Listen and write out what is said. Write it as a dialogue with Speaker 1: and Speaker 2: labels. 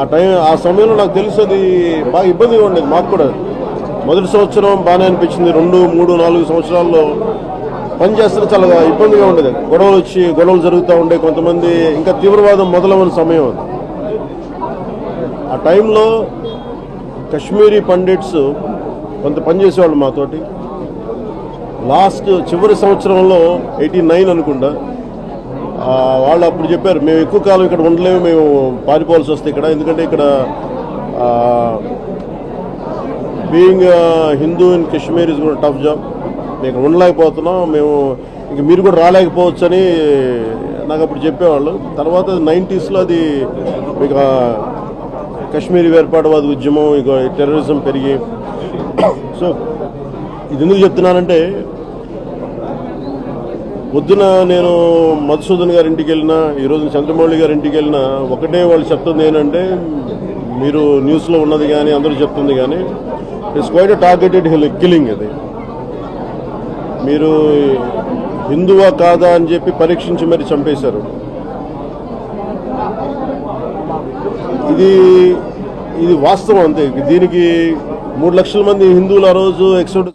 Speaker 1: ఆ టైం ఆ సమయంలో నాకు తెలుసు అది బాగా ఇబ్బందిగా ఉండేది మాకు కూడా. మొదటి సంవత్సరం బాగానే అనిపించింది. రెండు మూడు నాలుగు సంవత్సరాల్లో పని చేస్తే చాలా ఇబ్బందిగా ఉండేది. గొడవలు వచ్చి గొడవలు జరుగుతూ ఉండే కొంతమంది ఇంకా తీవ్రవాదం మొదలవని సమయం అది. ఆ టైంలో కశ్మీరీ పండిట్స్ కొంత పనిచేసేవాళ్ళు మాతోటి. లాస్ట్ చివరి సంవత్సరంలో ఎయిటీ నైన్ అనుకుంటా. వాళ్ళు అప్పుడు చెప్పారు మేము ఎక్కువ కాలం ఇక్కడ ఉండలేము మేము పారిపోవాల్సి వస్తే ఇక్కడ. ఎందుకంటే ఇక్కడ being Hindu in Kashmir is కూడా టఫ్ జాబ్ మేము ఇక్కడ ఉండలేకపోతున్నాం మేము ఇంక మీరు కూడా రాలేకపోవచ్చు అని నాకు అప్పుడు చెప్పేవాళ్ళు. తర్వాత నైంటీస్లో అది ఇక ఆ, వేర్పాటువాద ఉద్యమం ఇక టెర్రరిజం పెరిగి. సో ఇది ఎందుకు చెప్తున్నానంటే పొద్దున నేను మధుసూదన్ గారి ఇంటికి వెళ్ళినా ఈరోజు చంద్రమౌళి గారి ఇంటికి వెళ్ళినా ఒకటే వాళ్ళు చెప్తుంది ఏంటంటే మీరు న్యూస్లో ఉన్నది కానీ అందరూ చెప్తుంది కానీ ఇట్స్ క్వైట్ టార్గెటెడ్ కిల్లింగ్ అది. మీరు హిందువా కాదా అని చెప్పి పరీక్షించి మరి చంపేశారు. ఇది ఇది వాస్తవం అంతే. దీనికి మూడు లక్షల మంది హిందువులు ఆ రోజు ఎక్సోడ్